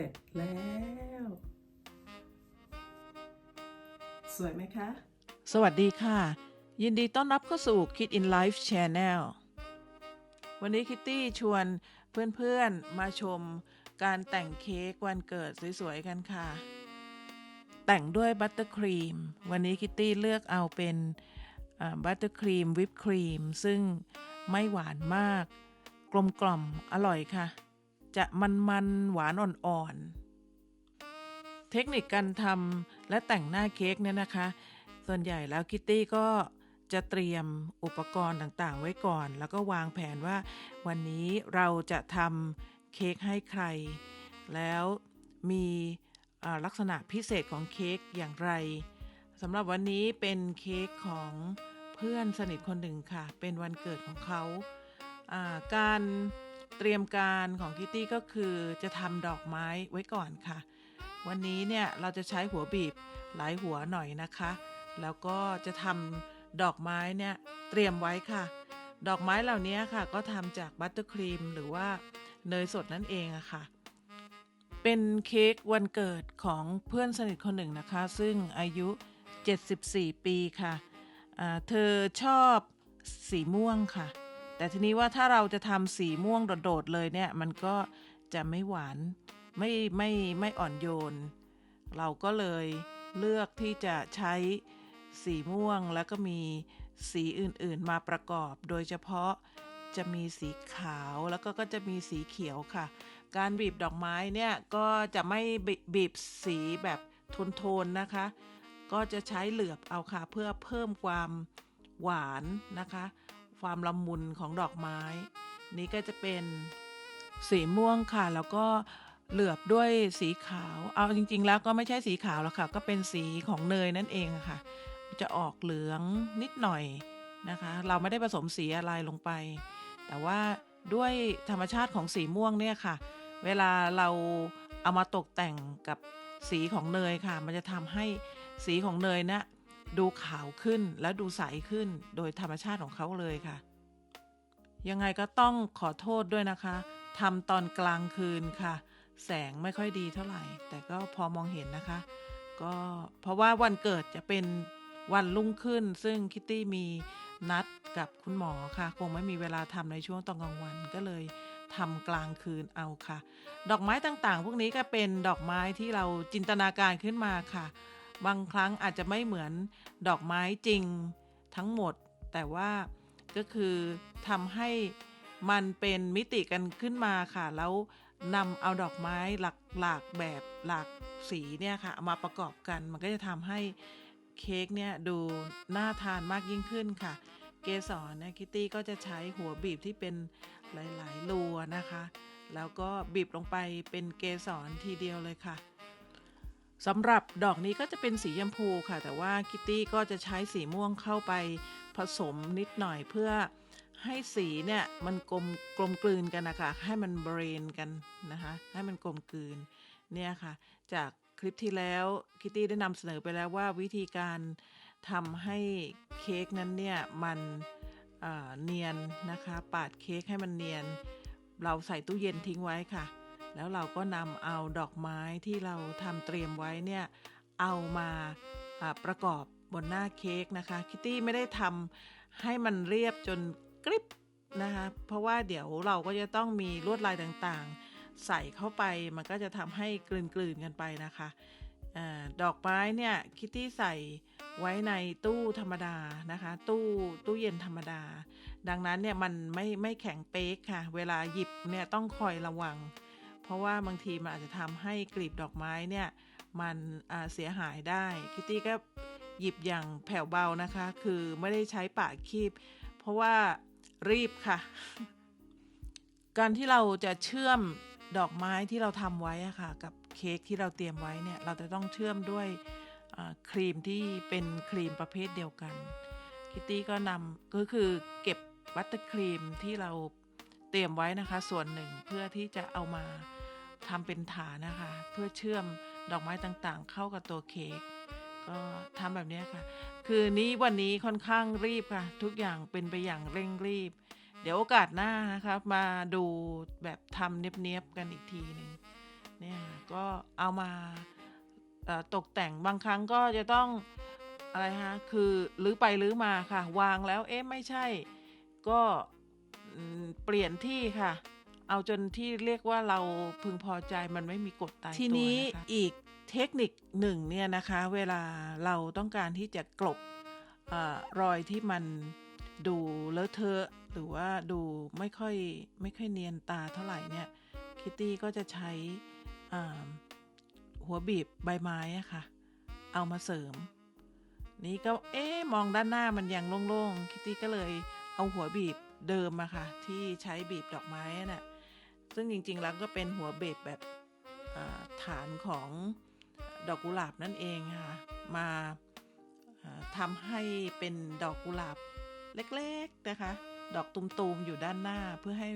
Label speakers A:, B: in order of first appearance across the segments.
A: เสร็จแล้ว สวยไหมคะ
B: สวัสดีค่ะ ยินดีต้อนรับเข้าสู่ Kid in Life Channel วันนี้คิตตี้ชวนเพื่อนๆมาชมการแต่งเค้กวันเกิดสวยๆกันค่ะ แต่งด้วยบัตเตอร์ครีม วันนี้คิตตี้เลือกเอาเป็นบัตเตอร์ครีมวิปครีมซึ่งไม่หวานมาก กลมกล่อมอร่อยค่ะ จะมันๆหวานอ่อนๆ เทคนิคการทำและแต่งหน้าเค้กเนี่ยนะคะ ส่วนใหญ่แล้วคิตตี้ก็จะเตรียมอุปกรณ์ต่างๆ ไว้ก่อน แล้วก็วางแผนว่า วันนี้เราจะทำเค้กให้ใคร แล้วมีลักษณะพิเศษของเค้กอย่างไรสำหรับวันนี้เป็นเค้กของเพื่อนสนิทคนหนึ่งค่ะ เป็นวันเกิดของเขาาการ เตรียมการของคิตตี้ก็คือจะทำดอกไม้ไว้ก่อนค่ะ วันนี้เนี่ยเราจะใช้หัวบีบหลายหัวหน่อยนะคะ แล้วก็จะทำดอกไม้เนี่ยเตรียมไว้ค่ะ ดอกไม้เหล่านี้ค่ะ ก็ทำจากบัตเตอร์ครีมหรือว่าเนยสดนั่นเองอะค่ะ เป็นเค้กวันเกิดของเพื่อนสนิทคนหนึ่งนะคะ ซึ่งอายุ 74 ปีค่ะอ่าเธอชอบสีม่วงค่ะ แต่ทีนี้ว่าถ้าเราจะทำสีม่วงโดดๆเลยเนี่ย มันก็จะไม่หวานไม่ไม่ไม่อ่อนโยน เราก็เลยเลือกที่จะใช้สีม่วงแล้วก็มีสีอื่นๆมาประกอบ โดยเฉพาะจะมีสีขาวแล้วก็ก็จะมีสีเขียวค่ะ การบีบดอกไม้เนี่ยก็จะไม่บีบสีแบบโทนๆนะคะ ก็จะใช้เหลือบเอาค่ะเพื่อเพิ่มความหวานนะคะ ความละมุนของดอกไม้ นี่ก็จะเป็นสีม่วงค่ะ แล้วก็เหลือบด้วยสีขาว เอาจริง ๆ แล้วก็ไม่ใช่สีขาวแล้วค่ะ ก็เป็นสีของเนยนั่นเองค่ะ จะออกเหลืองนิดหน่อยนะคะ เราไม่ได้ผสมสีอะไรลงไป แต่ว่าด้วยธรรมชาติของสีม่วงเนี่ยค่ะ เวลาเราเอามาตกแต่งกับสีของเนยค่ะ มันจะทำให้สีของเนยนะ ดูขาวขึ้นและดูใสขึ้นโดยธรรมชาติของเขาเลยค่ะ ยังไงก็ต้องขอโทษด้วยนะคะทำตอนกลางคืนค่ะ แสงไม่ค่อยดีเท่าไหร่ แต่ก็พอมองเห็นนะคะ ก็เพราะว่าวันเกิดจะเป็นวันรุ่งขึ้น ซึ่งคิตตี้มีนัดกับคุณหมอค่ะ คงไม่มีเวลาทำในช่วงตอนกลางวันก็เลยทำกลางคืนเอาค่ะ ดอกไม้ต่างๆ พวกนี้ก็เป็นดอกไม้ที่เราจินตนาการขึ้นมาค่ะ บางครั้งอาจจะไม่เหมือนดอกไม้จริงทั้งหมด แต่ว่าก็คือทำให้มันเป็นมิติกันขึ้นมาค่ะ แล้วนำเอาดอกไม้หลากหลากแบบหลากสีเนี่ยค่ะมาประกอบกัน มันก็จะทำให้เค้กเนี่ยดูน่าทานมากยิ่งขึ้นค่ะ เกสรเนี่ยคิตตี้ก็จะใช้หัวบีบที่เป็นหลายๆรูนะคะ แล้วก็บีบลงไปเป็นเกสรทีเดียวเลยค่ะ สำหรับดอกนี้ก็จะเป็นสีชมพูค่ะ แต่ว่าคิตตี้ก็จะใช้สีม่วงเข้าไปผสมนิดหน่อยเพื่อให้สีเนี่ยมันกลมกลมกลืนกันนะคะให้มันเบรนกันนะคะให้มันกลมกลืนเนี่ยค่ะ จากคลิปที่แล้วคิตตี้ได้นำเสนอไปแล้วว่าวิธีการทำให้เค้กนั้นเนี่ยมันเเนียนนะคะ ปาดเค้กให้มันเนียน เราใส่ตู้เย็นทิ้งไว้ค่ะ แล้วเราก็นำเอาดอกไม้ที่เราทำเตรียมไว้เนี่ยเอามาประกอบบนหน้าเค้กนะคะคิตตี้ไม่ได้ทำให้มันเรียบจนกริบนะคะเพราะว่าเดี๋ยวเราก็จะต้องมีลวดลายต่างๆ ใส่เข้าไปมันก็จะทำให้กลืนๆกันไปนะคะอดอกไม้เนี่ยคิตตี้ใส่ไว้ในตู้ธรรมดานะคะ ตู้ตู้เย็นธรรมดา ดังนั้นเนี่ยมันไม่ไม่แข็งเป๊กค่ะ เวลาหยิบเนี่ยต้องคอยระวัง เพราะว่าบางทีมันอาจจะทำให้กลีบดอกไม้เนี่ยมันเสียหายได้คิตตี้ก็หยิบอย่างแผ่วเบานะคะ คือไม่ได้ใช้ปากคีบ เพราะว่ารีบค่ะ การที่เราจะเชื่อมดอกไม้ที่เราทำไว้อะค่ะ กับเค้กที่เราเตรียมไว้เนี่ย เราจะต้องเชื่อมด้วยครีมที่เป็นครีมประเภทเดียวกัน คิตตี้ก็นำก็คือเก็บบัตเตอร์ครีมที่เราเตรียมไว้นะคะ ส่วนหนึ่งเพื่อที่จะเอามา ทำเป็นฐานนะคะ เพื่อเชื่อมดอกไม้ต่างๆ เข้ากับตัวเค้กก็ทำแบบนี้ค่ะ คือนี้วันนี้ค่อนข้างรีบค่ะ ทุกอย่างเป็นไปอย่างเร่งรีบ เดี๋ยวโอกาสหน้านะคะมาดูแบบทำเนียบๆกันอีกทีหนึ่งเนี่ยก็เอามาตกแต่งบางครั้งก็จะต้องอะไรฮะคือรื้อไปรื้อมาค่ะ วางแล้วเอ๊ะไม่ใช่ ก็เปลี่ยนที่ค่ะ เอาจนที่เรียกว่าเราพึงพอใจมันไม่มีกฎตายตัว
C: ทีนี้
B: นะะอีกเทคนิคหนึ่งเนี่ยนะคะ เวลาเราต้องการที่จะกลบอรอยที่มันดูเลอะเทอะหรือว่าดูไม่ค่อยไม่ค่อยเนียนตาเท่าไหร่เนี่ยคิตตี้ก็จะใช้หัวบีบใบไม้อะค่ะ เอามาเสริม นี่ก็เอ๊ะมองด้านหน้ามันยังโล่งๆ คิตตี้ก็เลยเอาหัวบีบเดิมอะค่ะ ที่ใช้บีบดอกไม้น่ะ ซึ่งจริง ๆ แล้วก็เป็นหัวเบีบแบบฐานของดอกกุหลาบนั่นเองค่ะมาอ่าทำให้เป็นดอกกุหลาบเล็กๆนะคะ ดอกตุมๆอยู่ด้านหน้าเพื่อให้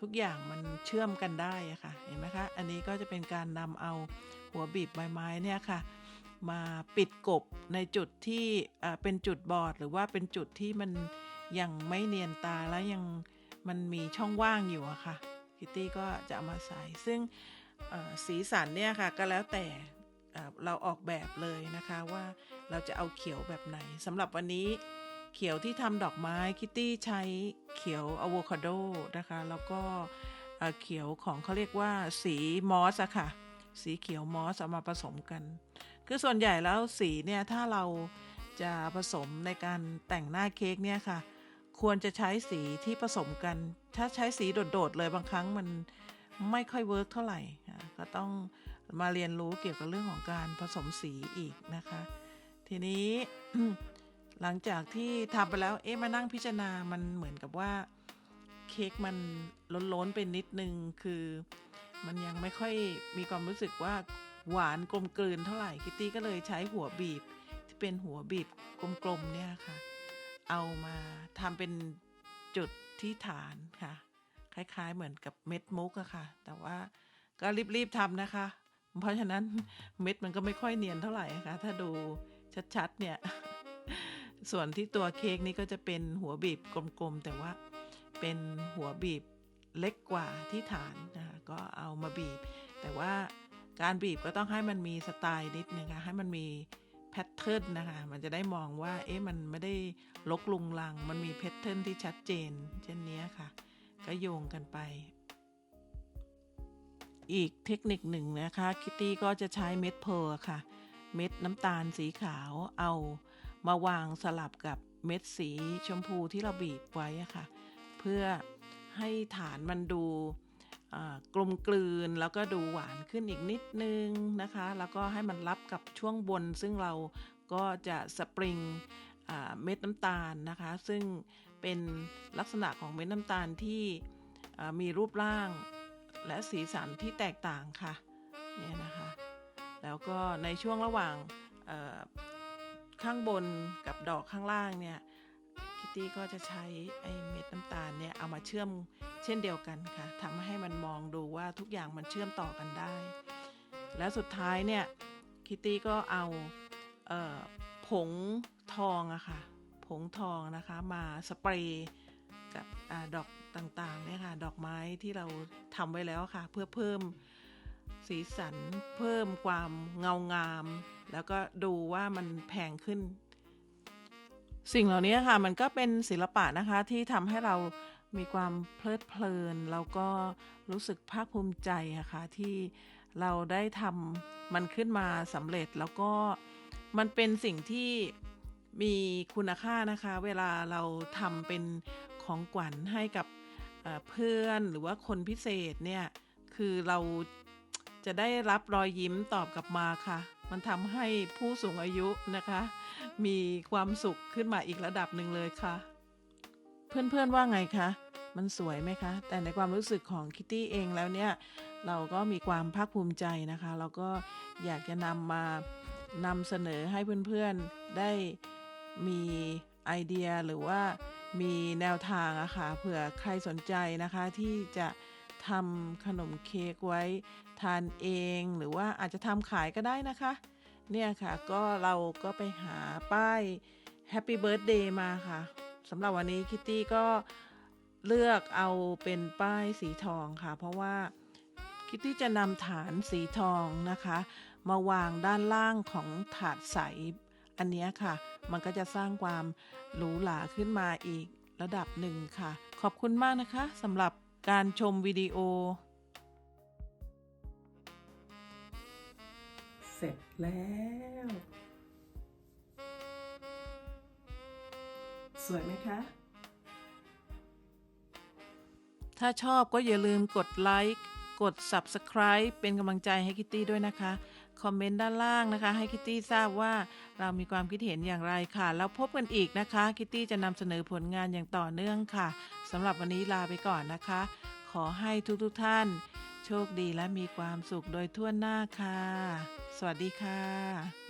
B: ทุกอย่างมันเชื่อมกันได้ะค่ะ เห็นไหมคะ อันนี้ก็จะเป็นการนำเอาหัวบีบใบไม้เนี่ยค่ะ มาปิดกบในจุดที่เป็นจุดบอดหรือว่าเป็นจุดที่มันยังไม่เนียนตาแล้วยังมันมีช่องว่างอยู่อะค่ะ คิตตี้ก็จะเอามาใส่ซึ่งสีสันเนี่ยค่ะก็แล้วแต่เราออกแบบเลยนะคะว่าเราจะเอาเขียวแบบไหนสำหรับวันนี้เขียวที่ทำดอกไม้คิตตี้ใช้เขียวอะโวคาโดนะคะแล้วก็เอ่อเขียวของเขาเรียกว่าสีมอสอะค่ะสีเขียวมอสเอามาผสมกัน คือส่วนใหญ่แล้วสีเนี่ยถ้าเราจะผสมในการแต่งหน้าเค้กเนี่ยค่ะ ควรจะใช้สีที่ผสมกัน ถ้าใช้สีโดดๆเลยบางครั้งมันไม่ค่อยเวิร์กเท่าไหร่ ก็ต้องมาเรียนรู้เกี่ยวกับเรื่องของการผสมสีอีกนะคะ ทีนี้หลังจากที่ทำไปแล้ว เอ๊ะมานั่งพิจารณา มันเหมือนกับว่าเค้กมันล้นๆไปนิดนึง คือมันยังไม่ค่อยมีความรู้สึกว่าหวานกลมกลืนเท่าไหร่ คิตตี้ก็เลยใช้หัวบีบ ที่เป็นหัวบีบกลมๆเนี่ยค่ะ เอามาทำเป็นจุดที่ฐานค่ะ คล้ายๆเหมือนกับเม็ดมุกอะค่ะ แต่ว่าก็รีบๆทำนะคะ เพราะฉะนั้นเม็ดมันก็ไม่ค่อยเนียนเท่าไหร่นะคะ ถ้าดูชัดๆเนี่ย ส่วนที่ตัวเค้กนี่ก็จะเป็นหัวบีบกลมๆ แต่ว่าเป็นหัวบีบเล็กกว่าที่ฐานนะคะก็เอามาบีบ แต่ว่าการบีบก็ต้องให้มันมีสไตล์นิดนึงค่ะให้มันมี พทเทิร์นนะคะ มันจะได้มองว่า เอ๊ะ มันไม่ได้ลกลุงลัง มันมีแพทเทิร์นที่ชัดเจน เช่นนี้ค่ะ ก็โยงกันไป อีกเทคนิคหนึ่งนะคะ คิตตี้ก็จะใช้เม็ดเพร์ลค่ะ เม็ดน้ำตาลสีขาว เอามาวางสลับกับเม็ดสีชมพูที่เราบีบไว้ค่ะ เพื่อให้ฐานมันดู กลมกลืนแล้วก็ดูหวานขึ้นอีกนิดนึงนะคะ แล้วก็ให้มันรับกับช่วงบน ซึ่งเราก็จะสปริงเม็ดน้ำตาลนะคะ ซึ่งเป็นลักษณะของเม็ดน้ำตาลที่มีรูปร่างและสีสันที่แตกต่างค่ะเนี่ยนะคะ แล้วก็ในช่วงระหว่างข้างบนกับดอกข้างล่างเนี่ย คิตตี้ก็จะใช้ไอ้เม็ดน้ำตาลเนี่ยเอามาเชื่อมเช่นเดียวกันค่ะทำให้มันมองดูว่าทุกอย่างมันเชื่อมต่อกันได้ แล้วสุดท้ายเนี่ยคิตตี้ก็เอาเออผงทองอะค่ะผงทองนะคะมาสเปรย์กับอดอกต่างๆเนี่ยค่ะดอกไม้ที่เราทำไว้แล้วค่ะ เพื่อเพิ่มสีสัน เพิ่มความเงางาม แล้วก็ดูว่ามันแพงขึ้น สิ่งเหล่านี้ค่ะมันก็เป็นศิลปะนะคะที่ทำให้เรามีความเพลิดเพลิน แล้วก็รู้สึกภาคภูมิใจอะค่ะที่เราได้ทำมันขึ้นมาสำเร็จแล้วก็มันเป็นสิ่งที่มีคุณค่านะคะ เวลาเราทำเป็นของขวัญให้กับเอ่อเพื่อนหรือว่าคนพิเศษเนี่ยคือเรา จะได้รับรอยยิ้มตอบกลับมาค่ะ มันทำให้ผู้สูงอายุนะคะ มีความสุขขึ้นมาอีกระดับหนึ่งเลยค่ะ เพื่อนๆว่าไงคะ มันสวยไหมคะ แต่ในความรู้สึกของคิตตี้เองแล้วเนี่ย เราก็มีความภาคภูมิใจนะคะ เราก็อยากจะนำมานำเสนอให้เพื่อนๆได้มีไอเดียหรือว่ามีแนวทางอะค่ะเผื่อใครสนใจนะคะที่จะ ทำขนมเค้กไว้ทานเองหรือว่าอาจจะทำขายก็ได้นะคะ เนี่ยค่ะก็เราก็ไปหาป้าย Happy Birthday มาค่ะสำหรับวันนี้คิตตี้ก็เลือกเอาเป็นป้ายสีทองค่ะ เพราะว่าคิตตี้จะนำฐานสีทองนะคะ มาวางด้านล่างของถาดใส อันนี้ค่ะ มันก็จะสร้างความหรูหราขึ้นมาอีกระดับหนึ่งค่ะ ขอบคุณมากนะคะสำหรับ การชมวิดีโอ
A: เสร็จแล้ว สวยไหมคะ
B: ถ้าชอบก็อย่าลืมกดไลค์ กด Subscribe เป็นกำลังใจให้คิตตี้ด้วยนะคะ คอมเมนต์ด้านล่างนะคะ ให้คิตตี้ทราบว่าเรามีความคิดเห็นอย่างไรค่ะ แล้วพบกันอีกนะคะ คิตตี้จะนำเสนอผลงานอย่างต่อเนื่องค่ะสำหรับวันนี้ลาไปก่อนนะคะ ขอให้ทุกๆทท่าน โชคดีและมีความสุขโดยทั่วหน้าค่ะ สวัสดีค่ะ